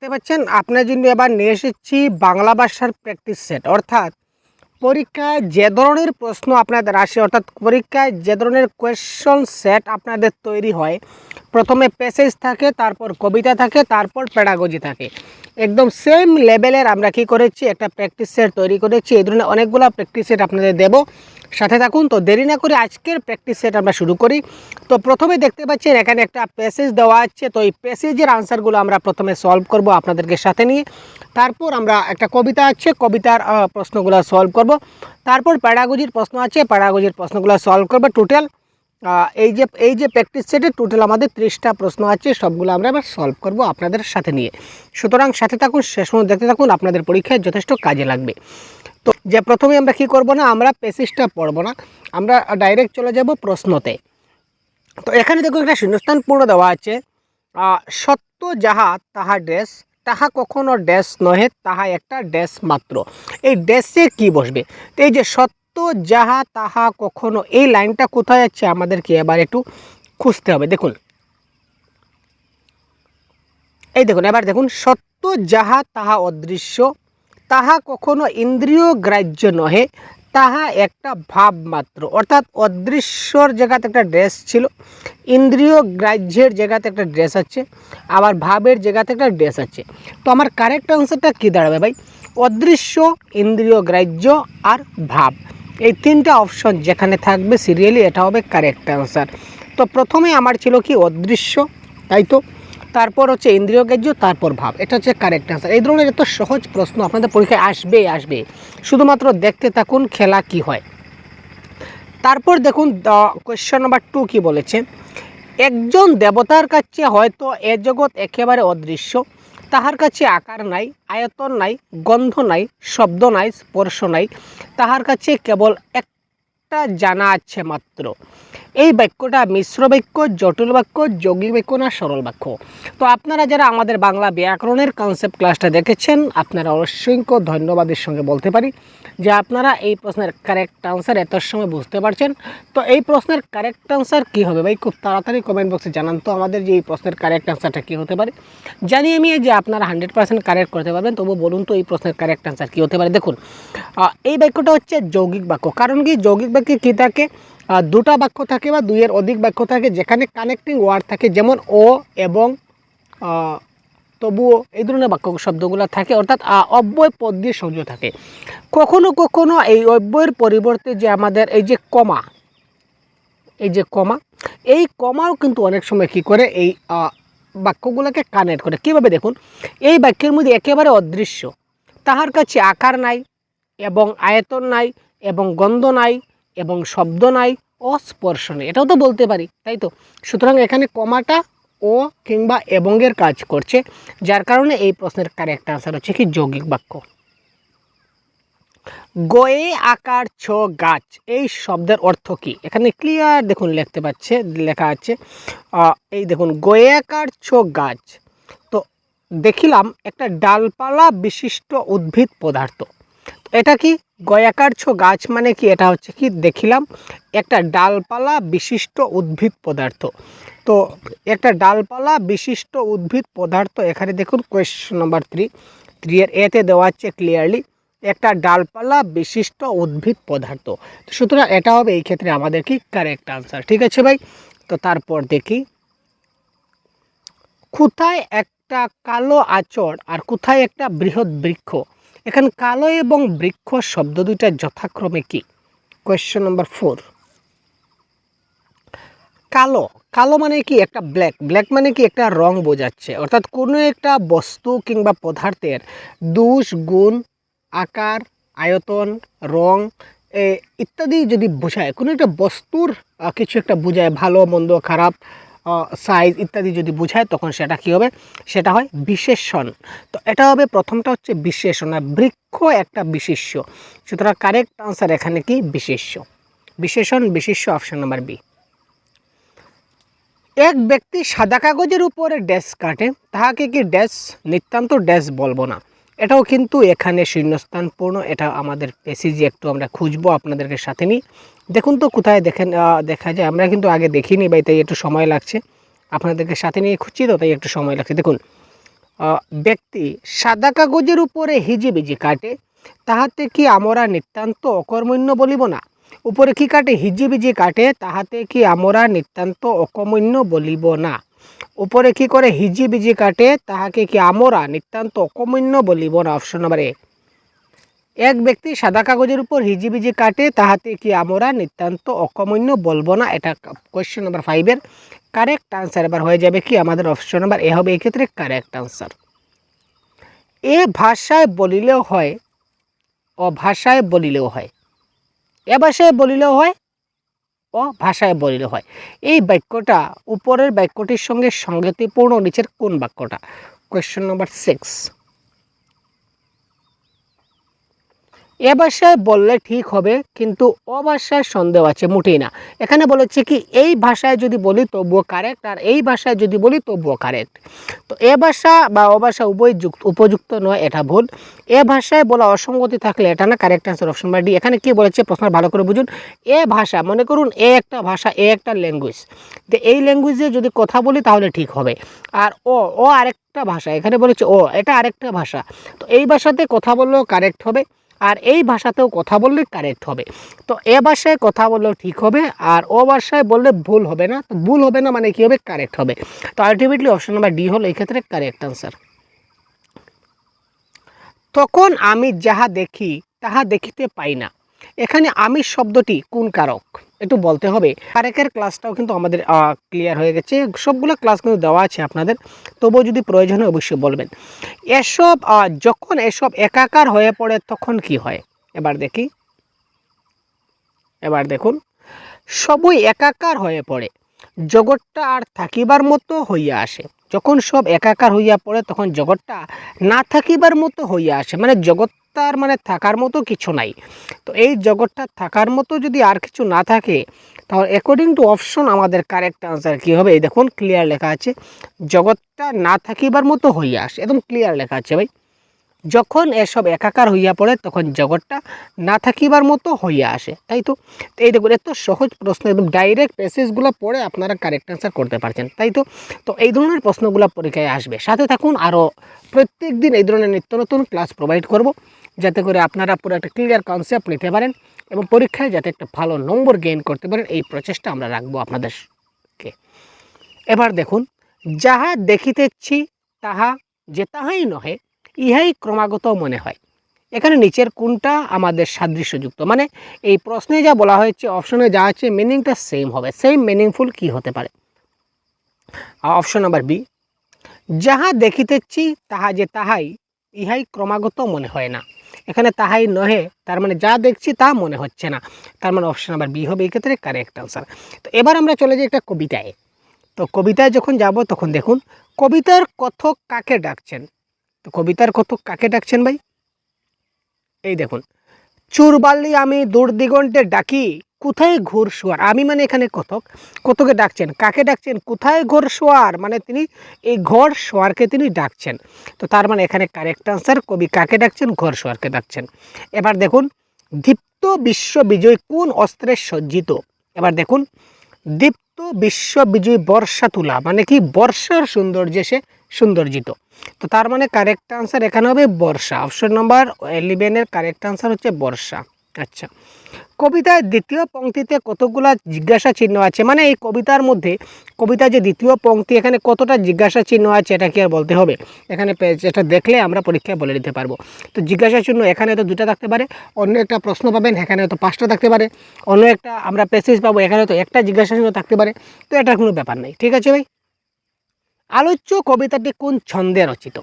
দেখতে পাচ্ছেন, আপনার জন্য এবার নিয়ে এসেছি বাংলা ভাষার প্র্যাকটিস সেট অর্থাৎ পরীক্ষায় যে ধরনের প্রশ্ন আপনাদের আসে, অর্থাৎ পরীক্ষায় যে ধরনের কোয়েশ্চন সেট আপনাদের তৈরি হয়, প্রথমে প্যাসেজ থাকে, তারপর কবিতা থাকে, তারপর প্যাডাগজি থাকে। একদম সেম লেভেলের আমরা কি করেছি, একটা প্র্যাকটিস সেট তৈরি করেছি। এই ধরনের অনেকগুলো প্র্যাকটিস সেট আপনাদের দেব। সাথে থাকুন। তো দেরি না করে আজকের প্র্যাকটিস সেট আমরা শুরু করি। তো প্রথমে দেখতে পাচ্ছেন, এখানে একটা প্যাসেজ দেওয়া আছে। তো এই প্যাসেজের আনসারগুলো আমরা প্রথমে সলভ করব আপনাদেরকে সাথে নিয়ে। তারপর আমরা একটা কবিতা আছে, কবিতার প্রশ্নগুলো সলভ করব। তারপর প্যাডাগুজির প্রশ্ন আছে প্যাডাগোজির প্রশ্নগুলো সলভ করব টোটাল এই যে এই যে প্র্যাকটিস সেটে টোটাল আমাদের ত্রিশটা প্রশ্ন আছে, সবগুলো আমরা এবার সলভ করব আপনাদের সাথে নিয়ে। সুতরাং সাথে থাকুন, শেষ পর্যন্ত দেখতে থাকুন, আপনাদের পরীক্ষায় যথেষ্ট কাজে লাগবে। তো যে প্রথমে আমরা কি করব না, আমরা পেসিসটা পড়ব না, আমরা ডাইরেক্ট চলে যাব প্রশ্নতে। তো এখানে দেখুন, একটা শূন্যস্থান পূর্ণ দেওয়া আছে। সত্য যাহা তাহা ড্রেস তাহা কখনো ড্যাশ নহে, তাহা একটা ড্যাশ মাত্র। এই ড্যাশে কি বসবে? তো এই যে সত্য যাহা তাহা কখনো, এই লাইনটা কোথায় আছে আমাদেরকে এবার একটু খুঁজতে হবে। দেখুন। এই দেখুন, এবার দেখুন, সত্য যাহা তাহা অদৃশ্য, তাহা কখনো ইন্দ্রিয় গ্রাহ্য নহে, তাহা একটা ভাব মাত্র। অর্থাৎ অদৃশ্যর জায়গাতে একটা ড্রেস ছিল, ইন্দ্রিয় গ্রাহ্যের জায়গাতে একটা ড্রেস আছে, আবার ভাবের জায়গাতে একটা ড্রেস আছে। তো আমার কারেক্ট আনসারটা কী দাঁড়াবে ভাই? অদৃশ্য, ইন্দ্রিয় গ্রাহ্য আর ভাব। এই তিনটা অপশন যেখানে থাকবে সিরিয়ালি এটা হবে কারেক্ট আনসার তো প্রথমে আমার ছিল কি অদৃশ্য, তাই তো? তারপর হচ্ছে ইন্দ্রিয় গ্রাহ্য তারপর ভাব। এটা হচ্ছে কারেক্ট আনসার এই ধরনের এত সহজ প্রশ্ন আপনাদের পরীক্ষায় আসবে আসবে শুধুমাত্র দেখতে থাকুন খেলা কি হয়। তারপর দেখুন কোয়েশ্চন নাম্বার টু কি বলেছে? একজন দেবতার কাছে হয়তো এ জগৎ একেবারে অদৃশ্য তাহার কাছে আকার নাই, আয়তন নাই, গন্ধ নাই, শব্দ নাই, স্পর্শ নাই। তাহার কাছে কেবল একটা জানা আছে মাত্র। এই বাক্যটা মিশ্র বাক্য, জটিল বাক্য যৌগিক বাক্য না সরল বাক্য। তো আপনারা যারা আমাদের বাংলা ব্যাকরণের কনসেপ্ট ক্লাসটা দেখেছেন, আপনারা অসংখ্য ধন্যবাদের সঙ্গে বলতে পারি যে আপনারা এই প্রশ্নের কারেক্ট আনসার এত সময় বুঝতে পারছেন। তো এই প্রশ্নের কারেক্ট আনসার কী হবে? ভাই, খুব তাড়াতাড়ি কমেন্ট বক্সে জানান তো আমাদের যে এই প্রশ্নের কারেক্ট আনসারটা কী হতে পারে। জানিয়ে আমি যে আপনারা হান্ড্রেড পার্সেন্ট কারেক্ট করতে পারবেন, তবু বলুন তো এই প্রশ্নের কারেক্ট আনসার কী হতে পারে। দেখুন এই বাক্যটা হচ্ছে যৌগিক বাক্য। কারণ কি? যৌগিক বাক্যে কী থাকে? দুটা বাক্য থাকে বা দুইয়ের অধিক বাক্য থাকে যেখানে কানেক্টিং ওয়ার্ড থাকে, যেমন ও এবং তবুও এই ধরনের বাক্য শব্দগুলো থাকে, অর্থাৎ অব্যয় পদ দিয়ে সংযোগ থাকে। কখনো কখনো এই অব্যয়ের পরিবর্তে যে আমাদের এই যে কমা, এই যে কমা, এই কমাও কিন্তু অনেক সময় কি করে, এই বাক্যগুলোকে কানেক্ট করে। কীভাবে দেখুন? এই বাক্যের মধ্যে একেবারে অদৃশ্য। তাহার কাছে আকার নাই, এবং আয়তন নাই, এবং গন্ধ নাই এবং শব্দ নাই অস্পর্শ নেই এটাও তো বলতে পারি, তাই তো? সুতরাং এখানে কমাটা ও কিংবা এবংয়ের কাজ করছে, যার কারণে এই প্রশ্নের কারেক্ট আনসার হচ্ছে কি যৌগিক বাক্য। গয়ে আকার ছ গাছ, এই শব্দের অর্থ কি? এখানে ক্লিয়ার দেখুন লিখতে পাচ্ছে লেখা আছে এই দেখুন, গয়ে আকার ছ গাছ। তো দেখিলাম একটা ডালপালা বিশিষ্ট উদ্ভিদ পদার্থ। এটা কি গয়াকার ছ গাছ মানে কি? এটা হচ্ছে কি দেখিলাম, একটা ডালপালা বিশিষ্ট উদ্ভিদ পদার্থ। তো একটা ডালপালা বিশিষ্ট উদ্ভিদ পদার্থ, এখানে দেখুন কোয়েশ্চন নাম্বার থ্রি থ্রি এর এতে দেওয়া হচ্ছে ক্লিয়ারলি একটা ডালপালা বিশিষ্ট উদ্ভিদ পদার্থ। তো সুতরাং এটা হবে এই ক্ষেত্রে আমাদের কি কারেক্ট আনসার ঠিক আছে ভাই? তো তারপর দেখি, কোথায় একটা কালো আচর আর কোথায় একটা বৃহৎ বৃক্ষ? এখানে কালো এবং বৃক্ষ শব্দ দুইটা যথাক্রমে কি? কোয়েশ্চেন নম্বর ফোর কালো। কালো মানে কি? একটা ব্ল্যাক ব্ল্যাক মানে কি? একটা রং বোঝাচ্ছে। অর্থাৎ কোনো একটা বস্তু কিংবা পদার্থের দোষ, গুণ, আকার, আয়তন, রং ইত্যাদি যদি বোঝায়, কোনো একটা বস্তুর কিছু একটা বোঝায়, ভালো, মন্দ, খারাপ সাইজ ইত্যাদি যদি বোঝায়, তখন সেটা কি হবে? সেটা হয় বিশেষণ। তো এটা হবে প্রথমটা হচ্ছে বিশেষণ, আর বৃক্ষ একটা বিশেষ্য। সুতরাং কারেক্ট আনসার এখানে কি? বিশেষ্য। বিশেষণ, বিশেষ্য অপশন নাম্বার বি এক ব্যক্তি সাদা কাগজের উপরে ড্যাশ কাটে, তাহাকে কি ড্যাশ নিতান্ত ড্যাশ বলব না। এটাও কিন্তু এখানে শূন্যস্থানপূর্ণ এটা আমাদের পেসিজি একটু আমরা খুঁজবো আপনাদেরকে সাথে নিই। দেখুন তো কোথায় দেখেন দেখা যায়, আমরা কিন্তু আগে দেখিনি বা তাই একটু সময় লাগছে। আপনাদেরকে সাথে নিয়ে খুঁজছি তো, তাই একটু সময় লাগছে। দেখুন ব্যক্তি সাদা কাগজের উপরে হিজিবিজি কাটে, তাহাতে কি আমরা নিতান্ত অকর্মণ্য বলিব না? উপরে কি কাটে, হিজিবিজি কাটে, তাহাতে কি আমরা নিতান্ত অকর্মণ্য বলিব না? উপরে কি করে হিজিবিজি কাটে, তাহাকে কি আমরা, নিতান্ত অকর্মণ্য বলিব না অপশন নাম্বার এ এক ব্যক্তি সাদা কাগজের উপর হিজিবিজি কাটে, তাহাতে কি আমরা, নিতান্ত অকর্মণ্য বলব না, এটা কোয়েশ্চেন নাম্বার ফাইভের কারেক্ট আনসার এবার হয়ে যাবে কি, আমাদের অপশন নাম্বার এ হবে, এক্ষেত্রে কারেক্ট আনসার এ ভাষায় বলিলেও হয় অভাষায় বলিলেও হয়। এ ভাষায় বলিলেও হয় ভাষায় বলিলে হয়। এই বাক্যটা উপরের বাক্যটির সঙ্গে সংগতিপূর্ণ নিচের কোন বাক্যটা? কোয়েশ্চেন নাম্বার সিক্স এ ভাষায় বললে ঠিক হবে, কিন্তু ও ভাষায় সন্দেহ আছে, মোটেই না। এখানে বলেছে কি, এই ভাষায় যদি বলি তবুও কারেক্ট আর এই ভাষায় যদি বলি তবুও কারেক্ট তো এ ভাষা বা ও ভাষা উভয় উপযুক্ত নয়, এটা ভুল। এ ভাষায় বলা অসঙ্গতি থাকলে এটা না কারেক্ট অ্যান্সার অপশন বা ডি এখানে কি বলেছে প্রশ্ন ভালো করে বুঝুন। এ ভাষা, মনে করুন এ একটা ভাষা, এ একটা ল্যাঙ্গুয়েজ তো এই ল্যাঙ্গুয়েজে যদি কথা বলি তাহলে ঠিক হবে। আর ও ও আরেকটা ভাষা, এখানে বলেছে ও এটা আরেকটা ভাষা। তো এই ভাষাতে কথা বললেও কারেক্ট হবে। আর এই ভাষাতেও কথা বললে কারেক্ট হবে। তো এ ভাষায় কথা বললেও ঠিক হবে, আর ও ভাষায় বললে ভুল হবে না। তো ভুল হবে না মানে কী হবে? কারেক্ট হবে। তো আলটিমেটলি অপশন নাম্বার ডি হল এই ক্ষেত্রে কারেক্ট আনসার তখন আমি যাহা দেখি, তাহা দেখিতে পাই না। এখানে আমি শব্দটি কোন কারক? একটু বলতে হবে কারেকের ক্লাসটাও কিন্তু আমাদের ক্লিয়ার হয়ে গেছে। সবগুলো ক্লাস কিন্তু দেওয়া আছে আপনাদের। তবুও যদি প্রয়োজন হয় অবশ্যই বলবেন। এসব যখন এসব একাকার হয়ে পড়ে তখন কি হয়? এবার দেখি। এবার দেখুন। সবই একাকার হয়ে পড়ে। জগৎটা আর থাকিবার মতো হইয়া আসে। যখন সব একাকার হইয়া পড়ে তখন জগৎটা না থাকিবার মতো হইয়া আসে। মানে জগৎটার মানে থাকার মতো কিছু নাই। তো এই জগৎটা থাকার মতো যদি আর কিছু না থাকে, তাহলে অ্যাকর্ডিং টু অপশন আমাদের কারেক্ট আনসার কী হবে? এই দেখুন ক্লিয়ার লেখা আছে, জগৎটা না থাকিবার মতো হইয়া আসে। একদম ক্লিয়ার লেখা আছে ভাই। যখন এসব একাকার হইয়া পড়ে, তখন জগৎটা না থাকিবার মতো হইয়া আসে, তাই তো? এই দেখুন, এত সহজ প্রশ্ন, একদম ডাইরেক্ট প্যাসেজগুলো পড়ে আপনারা কারেক্ট অ্যান্সার করতে পারছেন, তাই তো? তো এই ধরনের প্রশ্নগুলো পরীক্ষায় আসবে। সাথে থাকুন আরও প্রত্যেক দিন এই ধরনের নিত্য নতুন ক্লাস প্রোভাইড করব। যাতে করে আপনারা পুরো একটা ক্লিয়ার কনসেপ্ট নিতে পারেন এবং পরীক্ষায় যাতে একটা ভালো নম্বর গেইন করতে পারেন, এই প্রচেষ্টা আমরা রাখব আপনাদেরকে। এবার দেখুন, যাহা দেখিতেছি তাহা যে তাহাই নহে, ইহাই ক্রমাগত মনে হয়। এখানে নিচের কোনটা আমাদের সাদৃশ্যযুক্ত? মানে এই প্রশ্নে যা বলা হয়েছে অপশনে যা আছে মিনিংটা সেম হবে। সেম মিনিংফুল কি হতে পারে? অপশন নাম্বার বি যাহা দেখিতেছি তাহা যে তাহাই, ইহাই ক্রমাগত মনে হয় না। এখানে তাহাই নহে, তার মানে যা দেখছি তা মনে হচ্ছে না। তার মানে অপশান নাম্বার বি হবে, এই ক্ষেত্রে কারেক্ট আনসার তো এবার আমরা চলে যাই একটা কবিতায়। তো কবিতায় যখন যাব, তখন দেখুন, কবিতার কথক কাকে ডাকছেন? তো কবিতার কথক কাকে ডাকছেন ভাই? এই দেখুন চুরবাল্লি আমি দূর দিগন্তে ডাকি, কোথায় ঘোর শোয়ার? আমি মানে এখানে কথক কতকে ডাকছেন? কাকে ডাকছেন? কোথায় ঘোর শোয়ার? মানে তিনি এই ঘর শোয়ারকে তিনি ডাকছেন। তো তার মানে এখানে কারেক্ট আনসার কবি কাকে ডাকছেন, ঘর শোয়ারকে ডাকছেন। এবার দেখুন, দীপ্ত বিশ্ব বিজয় কোন অস্ত্রে সজ্জিত? এবার দেখুন, দীপ্ত বিশ্ব বিজয় বর্ষা তুলা মানে কি বর্ষার সৌন্দর্যে সে সৌন্দর্জিত তো তার মানে কারেক্ট আনসার এখানে হবে বর্ষা। অপশন নম্বর ইলেভেনের কারেক্ট আনসার হচ্ছে বর্ষা। আচ্ছা। কবিতায় দ্বিতীয় পংক্তিতে কতগুলা জিজ্ঞাসা চিহ্ন আছে? মানে এই কবিতার মধ্যে কবিতার যে দ্বিতীয় পংক্তি, এখানে কতটা জিজ্ঞাসা চিহ্ন আছে এটা কি আর বলতে হবে? এখানে এটা দেখলে আমরা পরীক্ষায় বলে দিতে পারব। তো জিজ্ঞাসা চিহ্ন এখানে তো দুটা থাকতে পারে, অন্য একটা প্রশ্ন পাবেন, এখানে তো পাঁচটা থাকতে পারে, অন্য একটা আমরা প্যাসেজ পাবো, এখানে তো একটা জিজ্ঞাসা চিহ্ন থাকতে পারে। তো এটার কোনো ব্যাপার নেই। ঠিক আছে ভাই? আলোচ্য কবিতাটি কোন ছন্দে রচিত?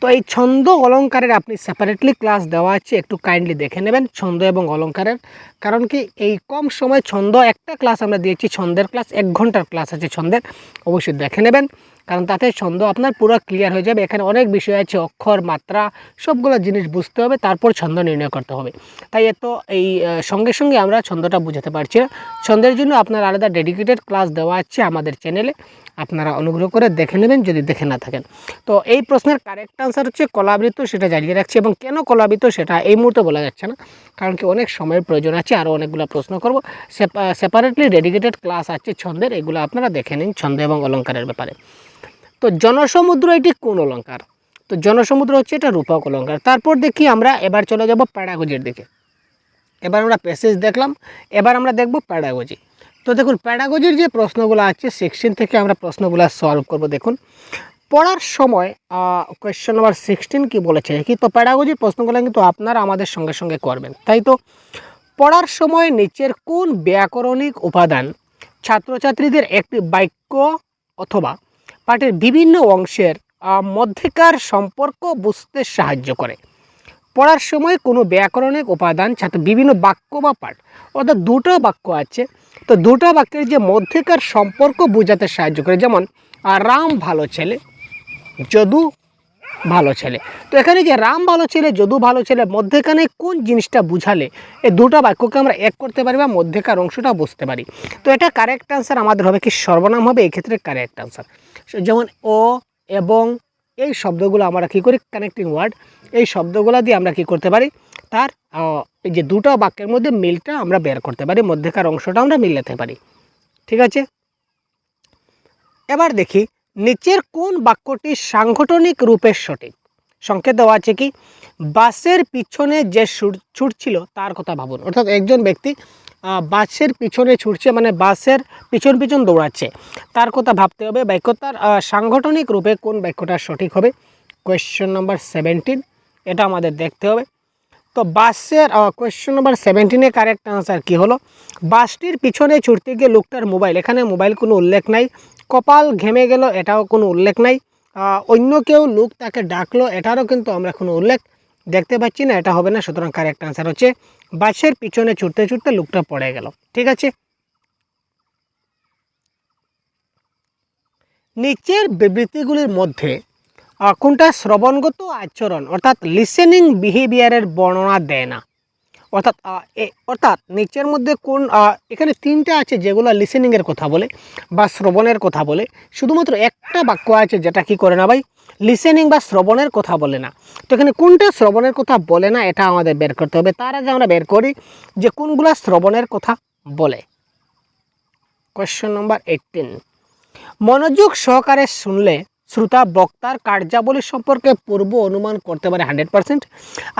তো এই ছন্দ অলঙ্কারের আপনি সেপারেটলি ক্লাস দেওয়া আছে, একটু কাইন্ডলি দেখে নেবেন ছন্দ এবং অলঙ্কারের। কারণ কি এই কম সময় ছন্দ একটা ক্লাস আমরা দিয়েছি, ছন্দের ক্লাস এক ঘণ্টার ক্লাস আছে ছন্দের, অবশ্যই দেখে নেবেন। কারণ তাতে ছন্দ আপনার পুরো ক্লিয়ার হয়ে যাবে। এখানে অনেক বিষয় আছে, অক্ষর, মাত্রা, সবগুলো জিনিস বুঝতে হবে, তারপর ছন্দ নির্ণয় করতে হবে। তাই এত এই সঙ্গে সঙ্গে আমরা ছন্দটা বুঝাতে পারছি না। ছন্দের জন্য আপনার আলাদা ডেডিকেটেড ক্লাস দেওয়া আছে আমাদের চ্যানেলে আপনারা অনুগ্রহ করে দেখে নেবেন, যদি দেখে না থাকেন। তো এই প্রশ্নের কারেক্ট আনসার হচ্ছে কলাবৃত সেটা জানিয়ে রাখছি। এবং কেন কলাবৃত সেটা এই মুহূর্তে বলা যাচ্ছে না। কারণ কি অনেক সময়ের প্রয়োজন আছে আরও অনেকগুলো প্রশ্ন করব। সেপারেটলি ডেডিকেটেড ক্লাস আছে ছন্দের, এগুলো আপনারা দেখে নিন ছন্দ এবং অলঙ্কারের ব্যাপারে। তো জনসমুদ্র এটি কোন অলঙ্কার? তো জনসমুদ্র হচ্ছে এটা রূপক অলঙ্কার। তারপর দেখি আমরা, এবার চলে যাব প্যাডাগোজির দিকে। এবার আমরা প্যাসেজ দেখলাম, এবার আমরা দেখব প্যাডাগোজি তো দেখুন প্যাডাগোজির যে প্রশ্নগুলো আছে সিক্সটিন থেকে আমরা প্রশ্নগুলো সলভ করব। দেখুন, পড়ার সময় কোয়েশ্চেন নাম্বার সিক্সটিন কী বলেছে? কি তো প্যাডাগোজির প্রশ্নগুলো কিন্তু আপনারা আমাদের সঙ্গে সঙ্গে করবেন। তাই তো, পড়ার সময় নিচের কোন ব্যাকরণিক উপাদান ছাত্রছাত্রীদের একটি বাক্য অথবা পাঠের বিভিন্ন অংশের মধ্যেকার সম্পর্ক বুঝতে সাহায্য করে। পড়ার সময় কোনো ব্যাকরণিক উপাদান, ছাত্র বিভিন্ন বাক্য বা পাঠ, অর্থাৎ দুটো বাক্য আছে, তো দুটো বাক্যের যে মধ্যেকার সম্পর্ক বোঝাতে সাহায্য করে, যেমন রাম ভালো ছেলে, যদু ভালো ছেলে। তো এখানে যে রাম ভালো ছেলে, যদু ভালো ছেলে, মধ্যেখানে কোন জিনিসটা বুঝালে এই দুটো বাক্যকে আমরা এক করতে পারি বা মধ্যেকার অংশটা বুঝতে পারি। তো এটা কারেক্ট আনসার আমাদের হবে কি? সর্বনাম হবে, এক্ষেত্রে কারেক্ট আনসার যেমন ও এবং এই শব্দগুলো আমরা কী করি? কানেক্টিং ওয়ার্ড এই শব্দগুলো দিয়ে আমরা কি করতে পারি? তার এই যে দুটো বাক্যের মধ্যে মিলটা আমরা বের করতে পারি, মধ্যেকার অংশটা আমরা মিলাতে পারি। ঠিক আছে? এবার দেখি নিচের কোন বাক্যটি সাংগঠনিক রূপে সঠিক? সংকেত দেওয়া আছে কি? বাসের পিছনে যে ছুট- ছুটছিল তার কথা ভাবুন। অর্থাৎ একজন ব্যক্তি বাসের পিছনে ছুটছে মানে বাসের পিছন পিছন দৌড়াচ্ছে। তার কথা ভাবতে হবে বাক্যটার আহ, সাংগঠনিক রূপে কোন বাক্যটা সঠিক হবে? কোয়েশ্চেন নাম্বার সেভেন্টিন এটা আমাদের দেখতে হবে। তো বাসের কোয়েশ্চেন নাম্বার সেভেন্টিনে কারেক্ট আনসার কি হলো? বাসটির পিছনে ছুটতে গিয়ে লোকটার মোবাইল এখানে মোবাইল কোনো উল্লেখ নাই। কপাল ঘেমে গেল এটাও কোনো উল্লেখ নাই। অন্য কেউ লোক তাকে ডাকলো এটারও কিন্তু আমরা কোনো উল্লেখ দেখতে পাচ্ছি না, এটা হবে না, সুতরাং কারেক্ট আনসার হচ্ছে বাসের পিছনে ছুটতে ছুটতে লোকটা পড়ে গেল। ঠিক আছে? নিচের বিবৃতিগুলির মধ্যে কোনটা শ্রবণগত আচরণ, অর্থাৎ লিসেনিং বিহেভিয়ারের বর্ণনা দেয় না। অর্থাৎ অর্থাৎ নিচের মধ্যে কোন এখানে তিনটা আছে যেগুলো লিসেনিংয়ের কথা বলে বা শ্রবণের কথা বলে। শুধুমাত্র একটা বাক্য আছে যেটা কি করে না ভাই? লিসেনিং বা শ্রবণের কথা বলে না। তো এখানে কোনটা শ্রবণের কথা বলে না, এটা আমাদের বের করতে হবে। তার আগে আমরা বের করি যে কোনগুলা শ্রবণের কথা বলে। কোয়েশ্চেন নম্বর এইটিন মনোযোগ সহকারে শুনলে শ্রোতা, বক্তার কার্যাবলী সম্পর্কে পূর্ব অনুমান করতে পারে হান্ড্রেড পারসেন্ট।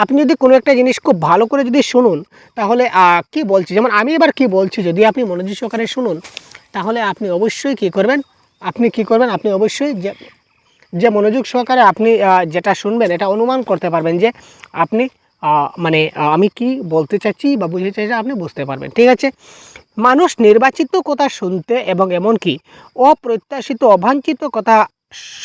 আপনি যদি কোনো একটা জিনিস খুব ভালো করে যদি শুনুন, তাহলে কি বলছি? যেমন আমি এবার কি বলছি, যদি আপনি মনোযোগ সহকারে শুনুন, তাহলে আপনি অবশ্যই কি করবেন? আপনি কি করবেন? আপনি অবশ্যই যে যে মনোযোগ সহকারে আপনি যেটা শুনবেন, এটা অনুমান করতে পারবেন যে, আপনি মানে আমি কি বলতে চাচ্ছি বা বুঝতে চাইছি আপনি বুঝতে পারবেন। ঠিক আছে? মানুষ নির্বাচিত কথা শুনতে এবং এমনকি অপ্রত্যাশিত, অবাঞ্ছিত কথা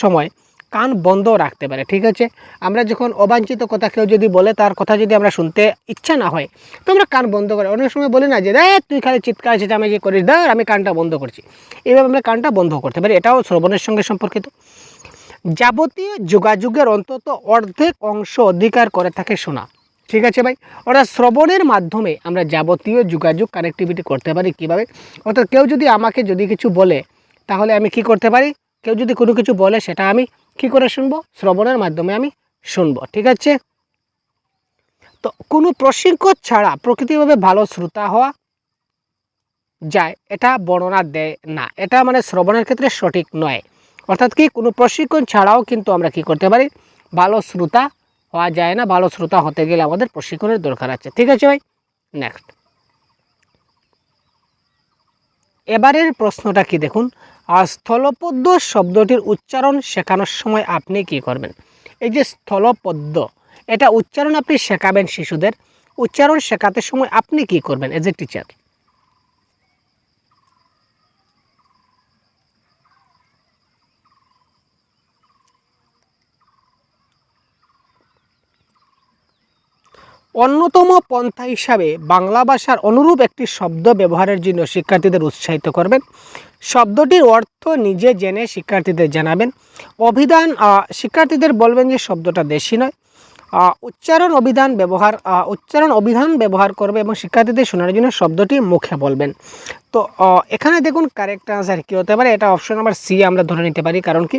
সময় কান বন্ধ রাখতে পারে, ঠিক আছে? আমরা যখন অবাঞ্ছিত কথা কেউ যদি বলে, তার কথা যদি আমরা শুনতে ইচ্ছা না হয়, তো আমরা কান বন্ধ করে, অনেক সময় বলি না যে দেখ তুই খালি চিৎকার আমি যে করিস, ধর, আমি কানটা বন্ধ করছি। এইভাবে আমরা কানটা বন্ধ করতে পারি, এটাও শ্রবণের সঙ্গে সম্পর্কিত। যাবতীয় যোগাযোগের অন্তত অর্ধেক অংশ অধিকার করে থাকে শোনা, ঠিক আছে ভাই? অর্থাৎ শ্রবণের মাধ্যমে আমরা যাবতীয় যোগাযোগ কানেক্টিভিটি করতে পারি কীভাবে? অর্থাৎ কেউ যদি আমাকে যদি কিছু বলে, তাহলে আমি কি করতে পারি? কেউ যদি কোনো কিছু বলে, সেটা আমি কি করে শুনব? শ্রবণের মাধ্যমে আমি শুনব, ঠিক আছে? তো কোনো প্রশিক্ষণ ছাড়া প্রকৃতিভাবে ভালো শ্রোতা হওয়া যায়, এটা বর্ণনা দেয় না। এটা মানে শ্রবণের ক্ষেত্রে সঠিক নয়। অর্থাৎ কি, কোনো প্রশিক্ষণ ছাড়াও কিন্তু আমরা কি করতে পারি? ভালো শ্রোতা হওয়া যায় না। ভালো শ্রোতা হতে গেলে আমাদের প্রশিক্ষণের দরকার আছে, ঠিক আছে ভাই? নেক্সট এবারের প্রশ্নটা কি দেখুন? আর স্থলপদ্ম শব্দটির উচ্চারণ শেখানোর সময় আপনি কি করবেন? এই যে স্থলপদ্ম, এটা উচ্চারণ আপনি শেখাবেন শিশুদের। উচ্চারণ শেখাতে সময় আপনি কি করবেন এজ এ টিচার অন্যতম পন্থা হিসাবে বাংলা ভাষার অনুরূপ একটি শব্দ ব্যবহারের জন্য শিক্ষার্থীদের উৎসাহিত করবেন। শব্দটির অর্থ নিজে জেনে শিক্ষার্থীদের জানাবেন। অভিধান শিক্ষার্থীদের বলবেন যে শব্দটা দেশি নয়। উচ্চারণ অভিধান ব্যবহার উচ্চারণ অভিধান ব্যবহার করবে এবং শিক্ষার্থীদের শোনার জন্য শব্দটি মুখে বলবেন। তো এখানে দেখুন কারেক্ট আনসার কী হতে পারে। এটা অপশন নাম্বার সি আমরা ধরে নিতে পারি। কারণ কি?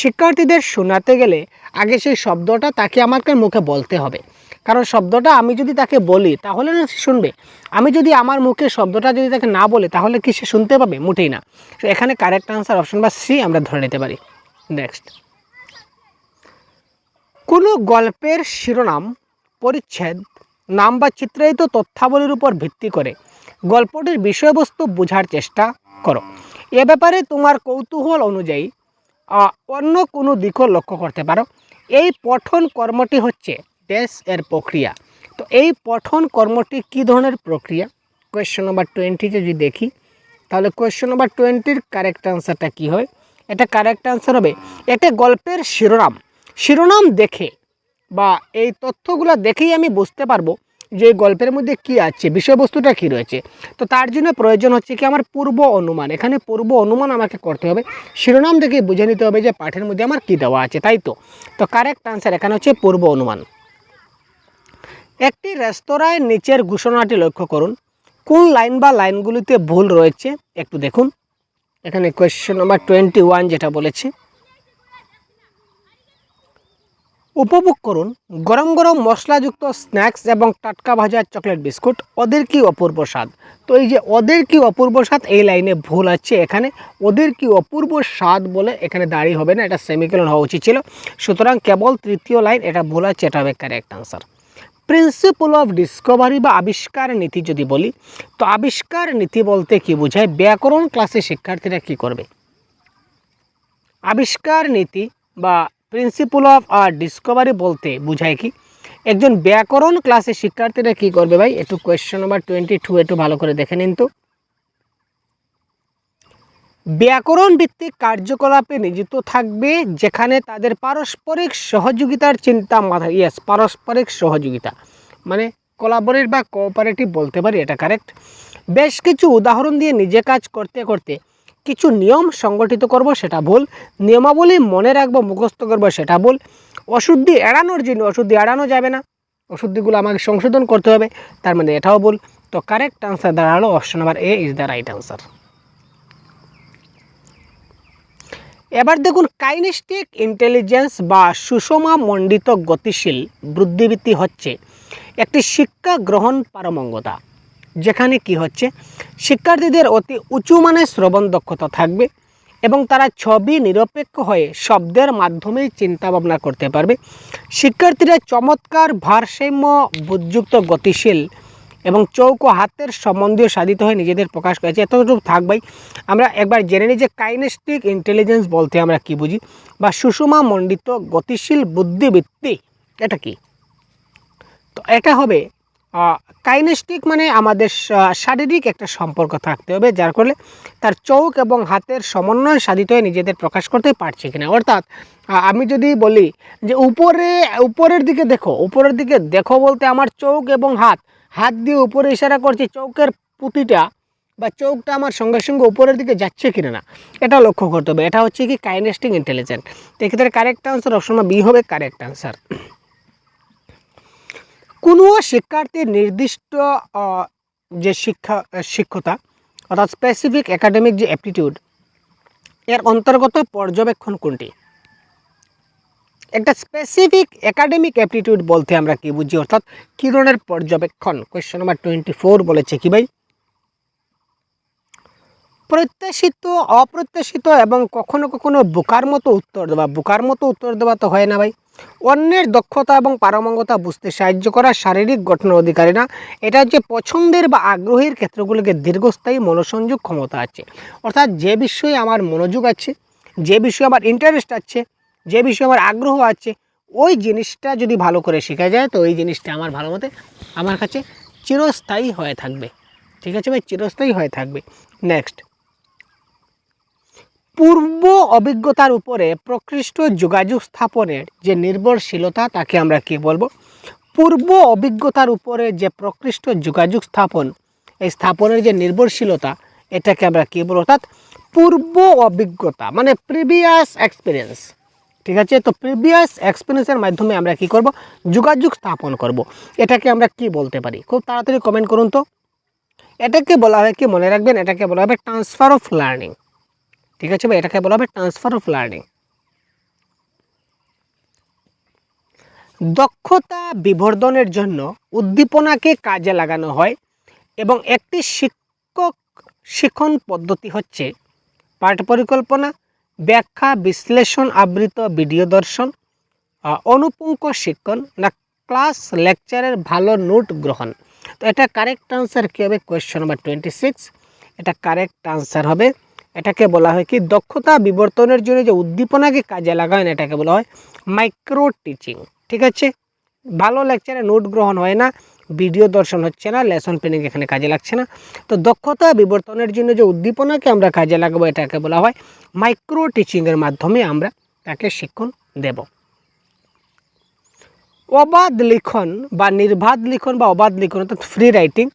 শিক্ষার্থীদের শোনাতে গেলে আগে সেই শব্দটা তাকে আমাকে মুখে বলতে হবে। কারণ শব্দটা আমি যদি তাকে বলি, তাহলে না সে শুনবে। আমি যদি আমার মুখে শব্দটা যদি তাকে না বলে, তাহলে কি সে শুনতে পাবে? মোটেই না। তো এখানে কারেক্ট আনসার অপশন বা সি আমরা ধরে নিতে পারি। নেক্সট কোনো গল্পের শিরোনাম, পরিচ্ছেদ, নাম বা চিত্রায়িত তথ্যাবলীর উপর ভিত্তি করে গল্পটির বিষয়বস্তু বোঝার চেষ্টা করো। এ ব্যাপারে তোমার কৌতূহল অনুযায়ী অন্য কোনো দিকও লক্ষ্য করতে পারো। এই পঠন কর্মটি হচ্ছে ড্যাশ এর প্রক্রিয়া। তো এই পঠন কর্মটি কী ধরনের প্রক্রিয়া? কোয়েশ্চেন নাম্বার টোয়েন্টিতে যদি দেখি, তাহলে কোয়েশ্চেন নাম্বার টোয়েন্টির কারেক্ট আনসারটা কী হয়? এটা কারেক্ট আনসার হবে এটা গল্পের শিরোনাম। শিরোনাম দেখে বা এই তথ্যগুলো দেখেই আমি বুঝতে পারব যে গল্পের মধ্যে কি আছে, বিষয়বস্তুটা কি রয়েছে। তো তার জন্য প্রয়োজন হচ্ছে কি আমার পূর্ব অনুমান। এখানে পূর্ব অনুমান আমাকে করতে হবে। শিরোনাম দেখে বুঝে নিতে হবে যে পাঠের মধ্যে আমার কি দেওয়া আছে, তাই তো? তো কারেক্ট আনসার এখানে হচ্ছে পূর্ব অনুমান। একটি রেস্তোরাঁয় নিচের ঘোষণাটি লক্ষ্য করুন। কোন লাইন বা লাইনগুলিতে ভুল রয়েছে একটু দেখুন। এখানে কোয়েশ্চেন নাম্বার টোয়েন্টি ওয়ান যেটা বলেছে। উপভোগ করুন গরম গরম মশলাযুক্ত স্ন্যাক্স এবং টাটকা ভাজা চকলেট বিস্কুট। ওদের কি অপূর্ব স্বাদ? তো এই যে ওদের কি অপূর্ব স্বাদ, এই লাইনে ভুল আছে এখানে। ওদের কি অপূর্ব স্বাদ বলে এখানে দাঁড়িয়ে হবে না, এটা সেমিকলন হওয়া উচিত ছিল। সুতরাং কেবল তৃতীয় লাইন, এটা ভুল আছে, এটা হবে correct answer principle of discovery বা আবিষ্কার নীতি যদি বলি, তো আবিষ্কার নীতি বলতে কি বোঝায়? ব্যাকরণ ক্লাসে শিক্ষার্থীরা কি করবে? আবিষ্কার নীতি বা প্রিন্সিপল অফ আর ডিসকভারি বলতে বোঝায় কি? একজন ব্যাকরণ ক্লাসে শিক্ষার্থীরা কি করবে ভাই? একটু কোয়েশ্চেন নাম্বার টোয়েন্টি টু একটু ভালো করে দেখে নিন তো। ব্যাকরণ ভিত্তিক কার্যকলাপে নিয়োজিত থাকবে, যেখানে তাদের পারস্পরিক সহযোগিতার চিন্তা মাথায় ইয়েস পারস্পরিক সহযোগিতা। মানে কোলাবোরেট বা কোঅপারেটিভ বলতে পারি, এটা কারেক্ট বেশ কিছু উদাহরণ দিয়ে নিজে কাজ করতে করতে কিছু নিয়ম সংগঠিত করব, সেটা ভুল। নিয়মাবলী মনে রাখব, মুখস্থ করব, সেটা ভুল। অশুদ্ধি এড়ানোর জন্য অশুদ্ধি এড়ানো যাবে না। অশুদ্ধিগুলো আমাকে সংশোধন করতে হবে, তার মানে এটাও ভুল। তো কারেক্ট আনসার দাঁড়াল option number A is the right answer এবার দেখুন কাইনেস্টিক ইন্টেলিজেন্স বা সুষমা মণ্ডিত গতিশীল বুদ্ধিবৃত্তি হচ্ছে একটি শিক্ষা গ্রহণ পারমঙ্গতা। যেখানে কি হচ্ছে? শিক্ষার্থীদের অতি উঁচু মানের শ্রবণ দক্ষতা থাকবে এবং তারা ছবি নিরপেক্ষ হয়ে শব্দের মাধ্যমেই চিন্তা ভাবনা করতে পারবে। শিক্ষার্থীরা চমৎকার ভারসাম্য, বুদ্ধযুক্ত, গতিশীল এবং চৌকো হাতের সম্বন্ধীয় সাধিত হয়ে নিজেদের প্রকাশ করেছে। এতটুকু থাকবেই আমরা একবার জেনে নিই যে কাইনেস্টিক ইন্টেলিজেন্স বলতে আমরা কি বুঝি? বা সুষমা মণ্ডিত গতিশীল বুদ্ধিবৃত্তি এটা কি? তো এটা হবে কাইনেস্টিক মানে আমাদের শারীরিক একটা সম্পর্ক থাকতে হবে, যার ফলে তার চোখ এবং হাতের সমন্বয় সাধিত হয়ে নিজেদের প্রকাশ করতে পারছে কিনা। অর্থাৎ আমি যদি বলি যে উপরে, উপরের দিকে দেখো, উপরের দিকে দেখো বলতে আমার চোখ এবং হাত হাত দিয়ে উপরে ইশারা করছি, চৌকের পুঁতিটা বা চোখটা আমার সঙ্গে সঙ্গে উপরের দিকে যাচ্ছে কিনা না, এটা লক্ষ্য করতে হবে। এটা হচ্ছে কি কাইনেস্টিক ইন্টেলিজেন্ট এক্ষেত্রে কারেক্ট আনসার অপশন বি হবে কারেক্ট আনসার কোনো শিক্ষার্থীর নির্দিষ্ট যে শিক্ষা শিক্ষতা অর্থাৎ স্পেসিফিক একাডেমিক যে অ্যাপটিটিউড এর অন্তর্গত পর্যবেক্ষণ কোনটি? একটা স্পেসিফিক একাডেমিক অ্যাপটিটিউড বলতে আমরা কি বুঝি? অর্থাৎ কী ধরনের পর্যবেক্ষণ? কোয়েশ্চেন নাম্বার টোয়েন্টি ফোর বলেছে কি ভাই? প্রত্যাশিত, অপ্রত্যাশিত এবং কখনো কখনো বোকার মতো উত্তর দেওয়া। বোকার মতো উত্তর দেওয়া তো হয় না ভাই। অন্যের দক্ষতা এবং পারমঙ্গতা বুঝতে সাহায্য করা শারীরিক গঠন অধিকারী না। এটা হচ্ছে পছন্দের বা আগ্রহের ক্ষেত্রগুলোকে দীর্ঘস্থায়ী মনোসংযোগ ক্ষমতা আছে। অর্থাৎ যে বিষয়ে আমার মনোযোগ আছে, যে বিষয়ে আমার ইন্টারেস্ট আছে যে বিষয়ে আমার আগ্রহ আছে, ওই জিনিসটা যদি ভালো করে শেখা যায়, তো ওই জিনিসটা আমার ভালো মতে আমার কাছে চিরস্থায়ী হয়ে থাকবে। ঠিক আছে ভাই? চিরস্থায়ী হয়ে থাকবে। নেক্সট পূর্ব অভিজ্ঞতার উপরে প্রকৃষ্ট যোগাযোগ স্থাপনের যে নির্ভরশীলতা, তাকে আমরা কি বলব? পূর্ব অভিজ্ঞতার উপরে যে প্রকৃষ্ট যোগাযোগ স্থাপন, এই স্থাপনের যে নির্ভরশীলতা, এটাকে আমরা কী বলব? অর্থাৎ পূর্ব অভিজ্ঞতা মানে প্রিভিয়াস এক্সপিরিয়েন্স ঠিক আছে? তো প্রিভিয়াস এক্সপিরিয়েন্সের মাধ্যমে আমরা কি করব? যোগাযোগ স্থাপন করব। এটাকে আমরা কি বলতে পারি? খুব তাড়াতাড়ি কমেন্ট করুন তো। এটাকে বলা হয় কি? মনে রাখবেন, এটাকে বলা হবে ট্রান্সফার অফ লার্নিং ঠিক আছে ভাই? এটাকে বলা হবে ট্রান্সফার অফ লার্নিং দক্ষতা বিবর্ধনের জন্য উদ্দীপনাকে কাজে লাগানো হয় এবং একটি শিক্ষক শিক্ষণ পদ্ধতি হচ্ছে পাঠ পরিকল্পনা ব্যাখ্যা বিশ্লেষণ আবৃত ভিডিও দর্শন আহ, অনুপুঙ্খ শিক্ষণ না ক্লাস লেকচারের ভালো নোট গ্রহণ। তো এটা কারেক্ট আনসার কী হবে? কোয়েশ্চন নাম্বার টোয়েন্টি সিক্স এটা কারেক্ট আনসার হবে। এটাকে বলা হয় কি? দক্ষতা বিবর্তনের জন্য যে উদ্দীপনাকে কাজে লাগান এটাকে বলা হয় মাইক্রো টিচিং ঠিক আছে? ভালো লেকচারে নোট গ্রহণ হয় না ভিডিও দর্শন হচ্ছে না লেসন প্ল্যানিং এখানে কাজে লাগছে না। তো দক্ষতা বিবর্তনের জন্য যে উদ্দীপনাকে আমরা কাজে লাগাবো এটাকে বলা হয় মাইক্রো টিচিংয়ের মাধ্যমে আমরা তাকে শিক্ষণ দেব। অবাধ লিখন বা নির্বাধ লিখন বা অবাধ লিখন অর্থাৎ ফ্রি রাইটিং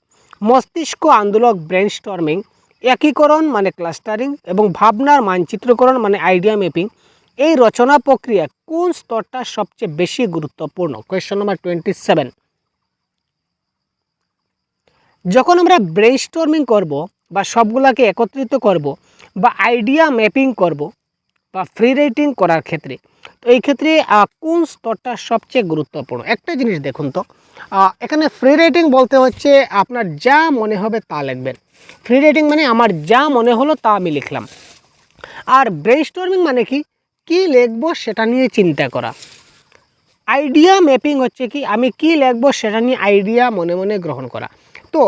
মস্তিষ্ক আন্দোলক ব্রেন স্টর্মিং একীকরণ মানে ক্লাস্টারিং এবং ভাবনার মানচিত্রকরণ মানে আইডিয়া ম্যাপিং এই রচনা প্রক্রিয়া কোন স্তরটা সবচেয়ে বেশি গুরুত্বপূর্ণ? কোয়েশ্চন নাম্বার টোয়েন্টি সেভেন যখন আমরা ব্রেন স্টর্মিং করব বা সবগুলাকে একত্রিত করব বা আইডিয়া ম্যাপিং করব বা ফ্রি রাইটিং করার ক্ষেত্রে। তো এই ক্ষেত্রে কোন স্তরটা সবচেয়ে গুরুত্বপূর্ণ? একটা জিনিস দেখুন তো এখানে ফ্রি রাইটিং বলতে হচ্ছে আপনার যা মনে হবে তা লিখবেন। ফ্রি রাইটিং মানে আমার যা মনে হলো তা আমি লিখলাম। আর ব্রেন স্টর্মিং মানে কি? কী লিখব সেটা নিয়ে চিন্তা করা। আইডিয়া ম্যাপিং হচ্ছে কি? আমি কি লিখব সেটা নিয়ে আইডিয়া মনে মনে গ্রহণ করা। তো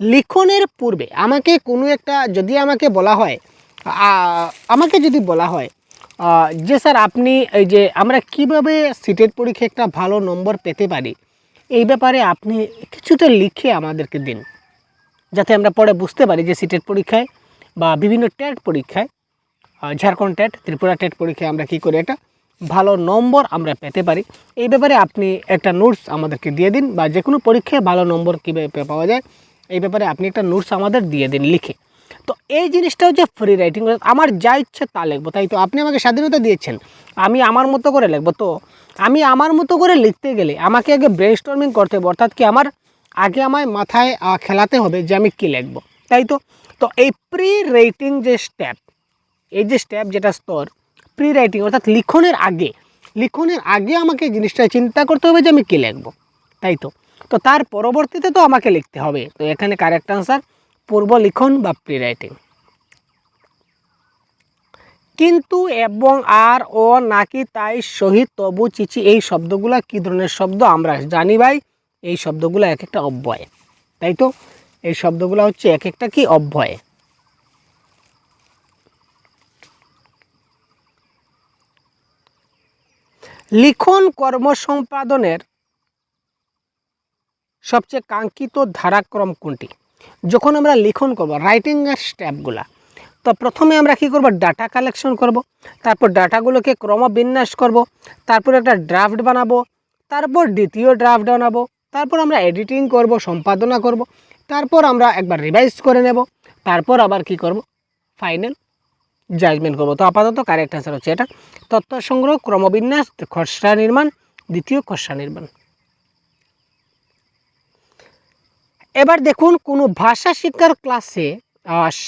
লিখনের পূর্বে আমাকে কোনো একটা, যদি আমাকে বলা হয় আমাকে যদি বলা হয় যে স্যার আপনি এই যে আমরা কীভাবে সিটের পরীক্ষায় একটা ভালো নম্বর পেতে পারি, এই ব্যাপারে আপনি কিছুটা লিখে আমাদেরকে দিন, যাতে আমরা পরে বুঝতে পারি যে সিটের পরীক্ষায় বা বিভিন্ন টেট পরীক্ষায় ঝাড়খণ্ড টেট, ত্রিপুরা টেট পরীক্ষায় আমরা কী করি একটা ভালো নম্বর আমরা পেতে পারি। এই ব্যাপারে আপনি একটা নোটস আমাদেরকে দিয়ে দিন বা যে কোনো পরীক্ষায় ভালো নম্বর কীভাবে পাওয়া যায়, এই ব্যাপারে আপনি একটা নোটস আমাদের দিয়ে দিন লিখে। তো এই জিনিসটা হচ্ছে ফ্রি রাইটিং আমার যা ইচ্ছে তা লিখব, তাই তো? আপনি আমাকে স্বাধীনতা দিয়েছেন, আমি আমার মতো করে লিখব তো? আমি আমার মতো করে লিখতে গেলে আমাকে আগে ব্রেন স্টর্মিং করতে হবে, অর্থাৎ কি আমার আগে আমায় মাথায় খেলাতে হবে যে আমি কী লিখব, তাই তো? তো এই প্রি রাইটিং যে স্টেপ এই যে স্টেপ যেটা স্তর প্রি রাইটিং অর্থাৎ লিখনের আগে লিখনের আগে আমাকে জিনিসটা চিন্তা করতে হবে যে আমি কী লিখব, তাই তো? তো তার পরবর্তীতে তো আমাকে লিখতে হবে। তো এখানে কারেক্ট আনসার পূর্ব লিখন বা প্রি রাইটিং কিন্তু এবং আর ও নাকি তাই সহিত তবু চিচি, এই শব্দগুলা কী ধরনের শব্দ? আমরা জানি ভাই, এই শব্দগুলো এক একটা অব্যয়। তাই তো? এই শব্দগুলো হচ্ছে এক একটা কি? অব্যয়। লিখন কর্ম সম্পাদনের সবচেয়ে কাঙ্ক্ষিত ধারাক্রম কোনটি? যখন আমরা লিখন করব রাইটিংয়ের স্টেপগুলা তো প্রথমে আমরা কি করব ডাটা কালেকশন করব, তারপর ডাটাগুলোকে ক্রমবিন্যাস করব, তারপর একটা ড্রাফট বানাবো, তারপর দ্বিতীয় ড্রাফট বানাবো, তারপর আমরা এডিটিং করব, সম্পাদনা করব, তারপর আমরা একবার রিভাইজ করে নেব, তারপর আবার কি করব ফাইনাল জাজমেন্ট করব। তো আপাতত কারেক্ট অ্যান্সার হচ্ছে এটা। তথ্য সংগ্রহ, ক্রমবিন্যাস, খসড়া নির্মাণ, দ্বিতীয় খসড়া নির্মাণ। এবার দেখুন, কোনো ভাষা শিক্ষার ক্লাসে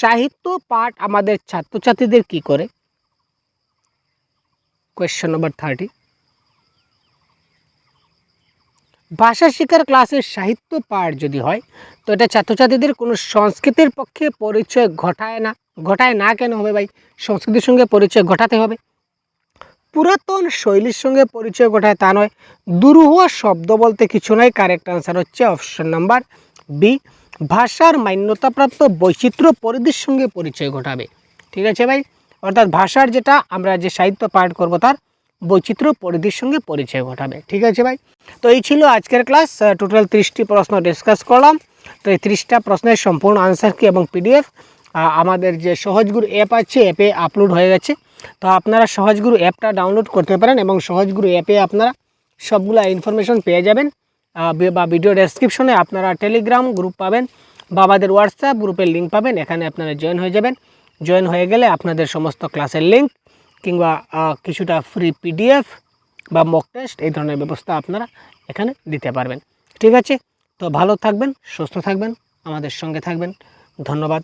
সাহিত্য পাঠ আমাদের ছাত্রছাত্রীদের কি করে? কোয়েশ্চেন নম্বর থার্টি ভাষা শিক্ষার ক্লাসের সাহিত্য পাঠ যদি হয়, তো এটা ছাত্রছাত্রীদের কোনো সংস্কৃতির পক্ষে পরিচয় ঘটায় না ঘটায় না কেন হবে ভাই? সংস্কৃতির সঙ্গে পরিচয় ঘটাতে হবে। পুরাতন শৈলীর সঙ্গে পরিচয় ঘটায় তা নয়, দুরূহ শব্দ বলতে কিছু নয় কারেক্ট আনসার হচ্ছে অপশন নাম্বার বি, ভাষার মান্যতাপ্রাপ্ত বৈচিত্র্য পরিধির সঙ্গে পরিচয় ঘটাবে। ঠিক আছে ভাই? অর্থাৎ ভাষার যেটা, আমরা যে সাহিত্য পাঠ করব তার বৈচিত্র্য পরিধির সঙ্গে পরিচয় ঘটাবে। ঠিক আছে ভাই? তো এই ছিল আজকের ক্লাস। টোটাল ত্রিশটি প্রশ্ন ডিসকাস করলাম। তো এই ত্রিশটা প্রশ্নের সম্পূর্ণ আনসার কি এবং পিডিএফ আমাদের যে সহজগুরু অ্যাপ আছে অ্যাপে আপলোড হয়ে গেছে। তো আপনারা সহজগুরু অ্যাপটা ডাউনলোড করতে পারেন এবং সহজগুরু অ্যাপে আপনারা সবগুলা ইনফরমেশন পেয়ে যাবেন। বি- ভিডিও ডেসক্রিপশনে আপনারা টেলিগ্রাম গ্রুপ পাবেন বা আমাদের হোয়াটসঅ্যাপ গ্রুপের লিঙ্ক পাবেন, এখানে আপনারা জয়েন হয়ে যাবেন। জয়েন হয়ে গেলে আপনাদের সমস্ত ক্লাসের লিঙ্ক কিংবা কিছুটা ফ্রি পিডিএফ বা মক টেস্ট এই ধরনের ব্যবস্থা আপনারা এখানে দিতে পারবেন। ঠিক আছে? তো ভালো থাকবেন, সুস্থ থাকবেন, আমাদের সঙ্গে থাকবেন। ধন্যবাদ।